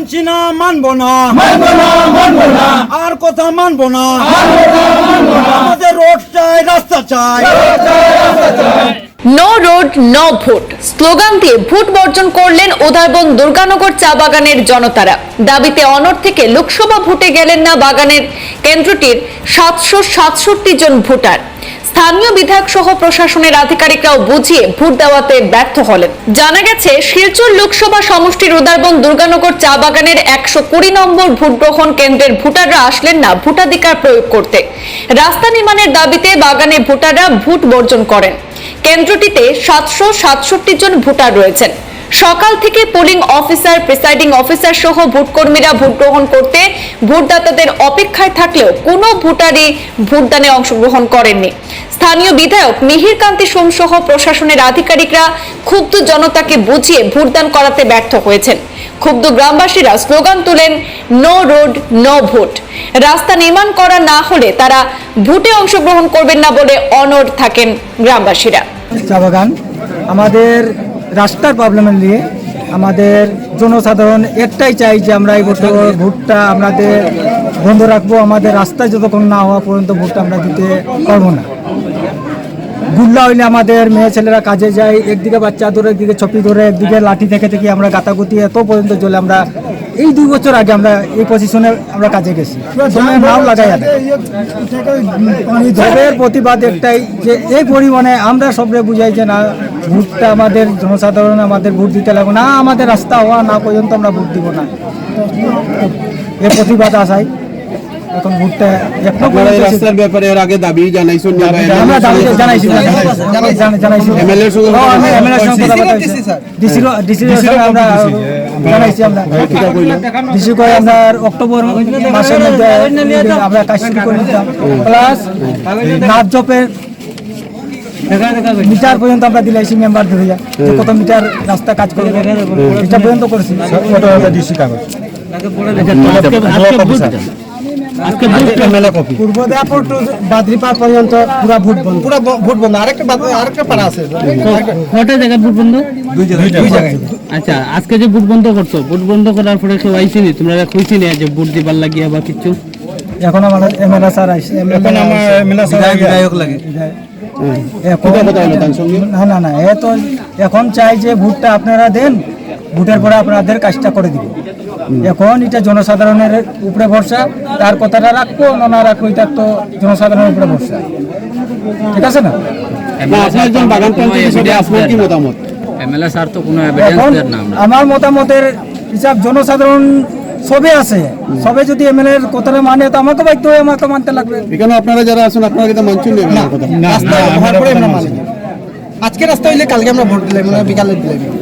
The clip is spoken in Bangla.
মানছি না মানবো না। আর কথা মানবো না। আমাদের রোড চাই রাস্তা চাই। No road no vote. Slogan দিয়ে ভোট বর্জন করলেন উদয়বন দুর্গানগর চা বাগানের জনতারা। দাবিতে অনর থেকে লোকসভা ভোটে গেলেন না বাগানের কেন্দ্রটির সাতশো সাতষট্টি জন ভোটার। স্থানীয় বিধায়ক সহ প্রশাসনের আধিকারিকরাও বুঝিয়ে ভোট দেওয়াতে ব্যর্থ হলেন। জানা গেছে, শিলচর লোকসভা সমষ্টির উদারবন দুর্গানগর চা বাগানের একশো কুড়ি নম্বর ভোট গ্রহণ কেন্দ্রের ভোটাররা আসলেন না, ভোটাধিকার প্রয়োগ করতে। রাস্তা নির্মাণের দাবিতে বাগানে ভোটাররা ভোট বর্জন করেন। কেন্দ্রটিতে সাতশো সাতষট্টি জন ভোটার রয়েছেন। সকাল থেকে পোলিং অফিসার, প্রিসাইডিং অফিসার সহ ভোটকর্মীরা ভোট গ্রহণ করতে ভোটদাতাদের অপেক্ষায় থাকলেও কোনো ভোটারই ভোটদানে অংশগ্রহণ করেননি। স্থানীয় বিধায়ক মিহির কান্তি সোম সহ প্রশাসনের আধিকারিকরা ক্ষুব্ধ জনতাকে বুঝিয়ে ভোটদান করাতে ব্যর্থ হয়েছেন। ক্ষুব্ধ গ্রামবাসীরা স্লোগান তুলেন, নো রোড, নো ভোট। রাস্তা নির্মাণ করা না হলে তারা ভোটে অংশগ্রহণ করবেন না বলে অনড় থাকেন গ্রামবাসীরা। চা আমাদের রাস্তার প্রবলেম নিয়ে আমাদের জনসাধারণ একটাই চাই যে আমরা এই ভোট ভোটটা আমাদের বন্ধ রাখব, আমাদের রাস্তায় যতক্ষণ না হওয়া পর্যন্ত ভোটটা আমরা দিতে পারব না। গুল্লা হইলে আমাদের মেয়ে ছেলেরা কাজে যায়, একদিকে বাচ্চা ধরে, একদিকে ছপি ধরে, একদিকে লাঠি থেকে থেকে আমরা গাতাগুতি এত পর্যন্ত চলে আমরা, এই দুই বছর আগে আমরা এই পজিশনে আমরা কাজে গেছি। নাও লাগাই আছে প্রতিবাদ একটাই যে এই পরিমাণে আমরা সবরে বুঝাই যে না, ভোটটা আমাদের জনসাধারণ আমাদের ভোট দিতে লাগবে না, আমাদের রাস্তা হওয়া না পর্যন্ত আমরা ভোট দিব না। এই প্রতিবাদ আসাই এখন ভোটটা আপনারা এই রাস্তার ব্যাপারে এর আগে দাবি জানাইছেন আমরা দাবি জানাইছি জানাইছি MLA এর সঙ্গে আমি MLA এর সঙ্গে কথা বলছি। ডিসির ডিসির সঙ্গে আমরা জানাইছি আমরা। ডিসি কয় আমরা অক্টোবর মাসের মধ্যে আমরা কাজ শুরু করে দিতাম। প্লাস নাচ জপের মিটার পর্যন্ত আমরা দিলাইছি মেম্বার ধরে। যে কত মিটার রাস্তা কাজ করবে এটা পর্যন্ত করেছি। ডিসি কাগজ। পূর্ব দেয়াপুর টু বাদ্রিপাড় পর্যন্ত পুরা ভোট বন্ধ। পুরা ভোট বন্ধ। আরেকটা আরেকটা পাড়া আছে। কটা জায়গায় ভোট বন্ধ? দুই জায়গায়। আচ্ছা আজকে যে ভোট বন্ধ করছ ভোট বন্ধ করার পরে কেউ আইসিনি? তোমরা কইছি না যে ভোট দিবার লাগিয়া বা কিছু? এখন আমাদের এমএলএ স্যার আইছে এখন আমার এমএলএ স্যার বিধায়ক লাগে। এখন না না না এ তো এখন চাই যে ভোটটা আপনারা দেন। ভোটের পরে আপনাদের কাজটা করে দিব এখন এটা জনসাধারণের উপরে ভরসা তার কথাটা রাখব না না রাখব এটা তো জনসাধারণের উপরে ভরসা ঠিক আছে না না আপনি একজন বাগান পঞ্চায়েত হিসেবে আপনার কি মতামত এমএলএ স্যার তো কোনো এখন আমার মতামতের হিসাব জনসাধারণ সবে আছে সবে যদি এমএলএ এর কথাটা মানে তো আমাকে বাধ্য হয়ে আমাকে মানতে লাগবে এখানে আপনারা যারা আছেন আপনারা কিন্তু মানছেন না রাস্তা মানি। আজকে রাস্তা হইলে কালকে আমরা ভোট দিলাম মানে বিকালে দিলাম